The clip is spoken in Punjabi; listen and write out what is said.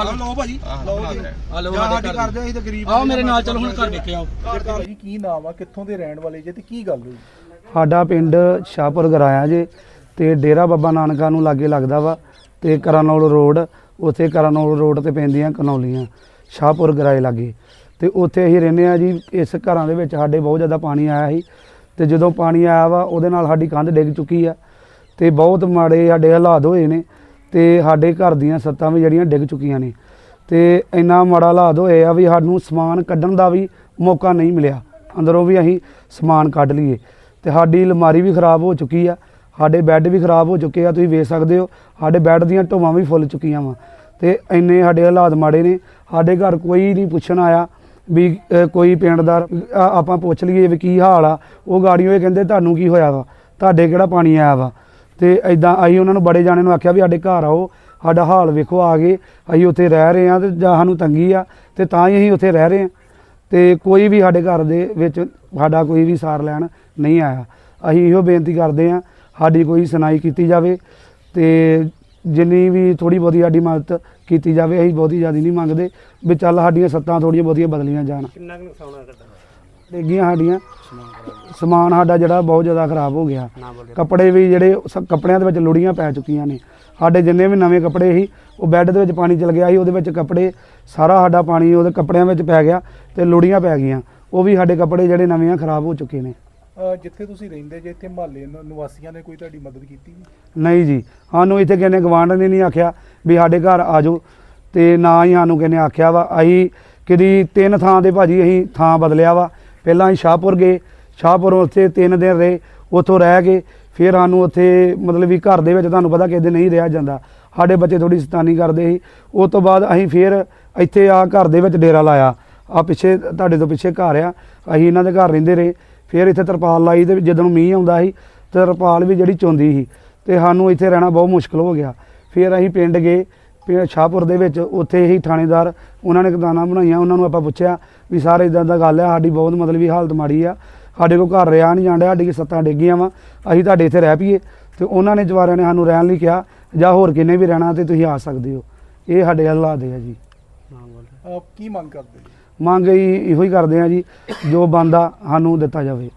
ਆ ਆਹ ਲਓ ਭਾਜੀ। ਆਹ, ਲਓ ਬਣਾ ਜੀ। ਦੇ। ਆ ਲਓ ਜਾਂ ਸਾਡੇ ਸਾਡੀ ਘਰ ਕਰਦੇ ਅਸੀਂ ਤਾਂ ਗਰੀਬ ਆਓ ਮੇਰੇ ਨਾਲ ਚਲੋ ਹੁਣ ਘਰ ਵੇਖਿਆ ਆਓ ਜੀ ਕੀ ਨਾਮ ਆ ਕਿੱਥੋਂ ਦੇ ਰਹਿਣ ਵਾਲੇ ਜੇ ਤੇ ਕੀ ਗੱਲ ਹੋਈ? ਸਾਡਾ ਪਿੰਡ ਸ਼ਾਹਪੁਰ ਗਰਾਇਆ ਜੇ ਤੇ ਡੇਰਾ ਬਾਬਾ ਨਾਨਕਾ ਨੂੰ ਲਾਗੇ ਲੱਗਦਾ ਵਾ ਤੇ ਕਰਨੌਲ ਰੋਡ ਉੱਥੇ ਕਰਨੌਲ ਰੋਡ ਤੇ ਪੈਂਦੀਆਂ ਕਨੌਲੀਆਂ ਸ਼ਾਹਪੁਰ ਗਰਾਏ ਲਾਗੇ। ਤੇ ਉੱਥੇ ਅਸੀਂ ਰਹਿੰਦੇ ਆ ਜੀ ਇਸ ਘਰਾਂ ਦੇ ਵਿੱਚ ਸਾਡੇ ਬਹੁਤ ਜ਼ਿਆਦਾ ਪਾਣੀ ਆਇਆ ਸੀ। ਤੇ ਜਦੋਂ ਪਾਣੀ ਆਇਆ ਵਾ ਉਹਦੇ ਨਾਲ ਸਾਡੀ ਕੰਧ ਡਿੱਗ ਚੁੱਕੀ ਆ। ਤੇ ਬਹੁਤ ਮਾੜੇ ਸਾਡੇ ਹਾਲਾਤ ਹੋਏ ਨੇ। ਤੇ ਸਾਡੇ ਘਰ ਦੀਆਂ ਸੱਤਾਂ ਵੀ ਜਿਹੜੀਆਂ ਡਿੱਗ ਚੁੱਕੀਆਂ ਨੇ। ਤੇ ਇੰਨਾ ਮਾੜਾ ਹਾਲਾਤ ਹੋਏ ਆ ਵੀ ਸਾਨੂੰ ਸਮਾਨ ਕੱਢਣ ਦਾ ਵੀ ਮੌਕਾ ਨਹੀਂ ਮਿਲਿਆ। ਅੰਦਰੋਂ ਵੀ ਅਸੀਂ ਸਮਾਨ ਕੱਢ ਲਈਏ। ਤੇ ਸਾਡੀ ਅਲਮਾਰੀ ਵੀ ਖਰਾਬ ਹੋ ਚੁੱਕੀ ਆ ਸਾਡੇ ਬੈੱਡ ਵੀ ਖਰਾਬ ਹੋ ਚੁੱਕੇ ਆ ਤੁਸੀਂ ਵੇਖ ਸਕਦੇ ਹੋ ਸਾਡੇ ਬੈੱਡ ਦੀਆਂ ਢੋਵਾਂ ਵੀ ਫੁੱਲ ਚੁੱਕੀਆਂ ਵਾ। ਤੇ ਇੰਨੇ ਸਾਡੇ ਹਾਲਾਤ ਮਾੜੇ ਨੇ ਸਾਡੇ ਘਰ ਕੋਈ ਨਹੀਂ ਪੁੱਛਣ ਆਇਆ ਵੀ ਕੋਈ ਪਿੰਡਦਾਰ ਅ, ਆਪਾਂ ਪੁੱਛ ਲਈਏ ਵੀ ਕੀ ਹਾਲ ਆ ਉਹ ਗਾੜੀਓ ਇਹ ਕਹਿੰਦੇ ਤੁਹਾਨੂੰ ਕੀ ਹੋਇਆ ਵਾ? ਤੁਹਾਡੇ ਕਿਹੜਾ ਪਾਣੀ ਆਇਆ ਵਾ? ਤੇ ਐਦਾਂ ਅਸੀਂ ਉਹਨਾਂ ਨੂੰ ਬੜੇ ਜਾਣੇ ਨੂੰ ਆਖਿਆ ਵੀ ਸਾਡੇ ਘਰ ਆਓ, ਸਾਡਾ ਹਾਲ ਵੇਖੋ, ਆ ਗਏ, ਅਸੀਂ ਉੱਥੇ ਰਹਿ ਰਹੇ ਹਾਂ ਤੇ ਜਾਂ ਸਾਨੂੰ ਤੰਗੀ ਆ, ਤੇ ਤਾਂ ਹੀ ਅਸੀਂ ਉੱਥੇ ਰਹਿ ਰਹੇ ਹਾਂ। ਤੇ ਕੋਈ ਵੀ ਸਾਡੇ ਘਰ ਦੇ ਵਿੱਚ ਸਾਡਾ ਕੋਈ ਵੀ ਸਾਰ ਲੈਣ ਨਹੀਂ ਆਇਆ। ਅਸੀਂ ਇਹੋ ਬੇਨਤੀ ਕਰਦੇ ਹਾਂ, ਸਾਡੀ ਕੋਈ ਸੁਣਾਈ ਕੀਤੀ ਜਾਵੇ ਤੇ ਜਿੰਨੀ ਵੀ ਥੋੜੀ ਬਹੁਤੀ ਸਾਡੀ ਮਦਦ ਕੀਤੀ ਜਾਵੇ, ਅਸੀਂ ਬਹੁਤੀ ਜ਼ਿਆਦਾ ਨਹੀਂ ਮੰਗਦੇ ਵੀ ਚੱਲ ਸਾਡੀਆਂ ਸੱਤਾਂ ਥੋੜੀਆਂ ਬਹੁਤੀਆਂ ਬਦਲੀਆਂ ਜਾਣ। ਕਿੰਨਾ ਕੁ ਨੁਕਸਾਨ ਹੋਇਆ ਤੁਹਾਡਾ? ਡਿੱਗੀਆਂ ਸਾਡੀਆਂ। ਸਮਾਨ ਸਾਡਾ ਜਿਹੜਾ ਬਹੁਤ ਜ਼ਿਆਦਾ ਖਰਾਬ ਹੋ ਗਿਆ। ਕੱਪੜੇ ਵੀ ਜਿਹੜੇ ਸ- ਕੱਪੜਿਆਂ ਦੇ ਵਿੱਚ ਲੁੜੀਆਂ ਪੈ ਚੁੱਕੀਆਂ ਨੇ। ਸਾਡੇ ਜਿੰਨੇ ਵੀ ਨਵੇਂ ਕੱਪੜੇ ਸੀ ਉਹ ਬੈੱਡ ਦੇ ਵਿੱਚ ਪਾਣੀ ਚਲ ਗਿਆ ਸੀ ਉਹਦੇ ਵਿੱਚ ਕੱਪੜੇ ਸਾਰਾ ਸਾਡਾ ਪਾਣੀ ਉਹਦੇ ਕੱਪੜਿਆਂ ਵਿੱਚ ਪੈ ਗਿਆ ਤੇ ਲੁੜੀਆਂ ਪੈ ਗਈਆਂ। ਉਹ ਵੀ ਸਾਡੇ ਕੱਪੜੇ ਜਿਹੜੇ ਨਵੇਂ ਆ ਖਰਾਬ ਹੋ ਚੁੱਕੇ ਨੇ। ਅਹ ਜਿੱਥੇ ਤੁਸੀਂ ਰਹਿੰਦੇ ਜੇ ਇੱਥੇ ਮਹੱਲੇ ਨਿਵਾਸੀਆਂ ਨੇ ਕੋਈ ਤੁਹਾਡੀ ਮਦਦ ਕੀਤੀ ਨਹੀਂ ਜੀ। ਸਾਨੂੰ ਇੱਥੇ ਕਿਸੇ ਨੇ ਗਵਾਂਢ ਨੇ ਨਹੀਂ ਆਖਿਆ ਵੀ ਸਾਡੇ ਘਰ ਆ ਜਾਓ। ਤੇ ਨਾ ਹੀ ਸਾਨੂੰ ਕਿਸੇ ਨੇ ਆਖਿਆ ਵਾ ਅਸੀਂ ਕਿਦੀ ਤਿੰਨ ਥਾਂ ਤੇ ਭਾਜੀ ਅਸੀਂ ਥਾਂ ਬਦਲਿਆ ਵਾ। ਪਹਿਲਾਂ ਅਸੀਂ ਸ਼ਾਹਪੁਰ ਗਏ, ਸ਼ਾਹਪੁਰ ਉੱਥੇ ਤਿੰਨ ਦਿਨ ਰਹੇ, ਉੱਥੋਂ ਰਹਿ ਕੇ ਫਿਰ ਸਾਨੂੰ ਉੱਥੇ ਮਤਲਬ ਵੀ ਘਰ ਦੇ ਵਿੱਚ ਤੁਹਾਨੂੰ ਪਤਾ ਕਿਤੇ ਨਹੀਂ ਰਿਹਾ ਜਾਂਦਾ। ਸਾਡੇ ਬੱਚੇ ਥੋੜੀ ਸਤਾਨੀ ਕਰਦੇ ਸੀ। ਉਸ ਤੋਂ ਬਾਅਦ ਅਸੀਂ ਫਿਰ ਇੱਥੇ ਆ ਘਰ ਦੇ ਵਿੱਚ ਡੇਰਾ ਲਾਇਆ। ਆ ਪਿੱਛੇ ਤੁਹਾਡੇ ਤੋਂ ਪਿੱਛੇ ਘਰ ਆ। ਅਸੀਂ ਇਹਨਾਂ ਦੇ ਘਰ ਰਹਿੰਦੇ ਰਹੇ। ਫਿਰ ਇੱਥੇ ਤਰਪਾਲ ਲਾਈ ਤੇ ਜਦੋਂ ਮੀਂਹ ਆਉਂਦਾ ਸੀ, ਤਰਪਾਲ ਵੀ ਜਿਹੜੀ ਚੋਂਦੀ ਸੀ ਤੇ ਸਾਨੂੰ ਇੱਥੇ ਰਹਿਣਾ ਬਹੁਤ ਮੁਸ਼ਕਲ ਹੋ ਗਿਆ। ਫਿਰ ਅਸੀਂ ਪਿੰਡ ਗਏ। ਸ਼ਾਹਪੁਰ ਦੇ ਵਿੱਚ ਉੱਥੇ ਹੀ ਥਾਣੇਦਾਰ ਉਹਨਾਂ ਨੇ ਕਦਾਨਾ ਬਣਾਈਆਂ ਉਹਨਾਂ ਨੂੰ ਆਪਾਂ ਪੁੱਛਿਆ ਵੀ ਸਾਰੇ ਇਦਾਂ ਦਾ ਗੱਲ ਹੈ ਸਾਡੀ ਬਹੁਤ ਮਤਲਬ ਵੀ ਹਾਲਤ ਮਾੜੀ ਆ ਸਾਡੇ ਕੋਲ ਘਰ ਰਿਆ ਨਹੀਂ ਜਾਂਦਾ ਸਾਡੀ ਸੱਤਾਂ ਡਿੱਗੀਆਂ ਵਾ ਅਸੀਂ ਤੁਹਾਡੇ ਇੱਥੇ ਰਹਿ ਪਈਏ। ਤੇ ਉਹਨਾਂ ਨੇ ਜਵਾਰਿਆਂ ਨੇ ਸਾਨੂੰ ਰਹਿਣ ਲਈ ਕਿਹਾ ਜਾਂ ਹੋਰ ਕਿੰਨੇ ਵੀ ਰਹਿਣਾ ਤੇ ਤੁਸੀਂ ਆ ਸਕਦੇ ਹੋ। ਇਹ ਸਾਡੇ ਹਾਲਾਤ ਦੇ ਆ ਜੀ। ਕੀ ਮੰਗ ਕਰਦੇ ਮੰਗ ਇਹੋ ਹੀ ਕਰਦੇ ਆ ਜੀ ਜੋ ਬੰਦਾ ਸਾਨੂੰ ਦਿੱਤਾ ਜਾਵੇ।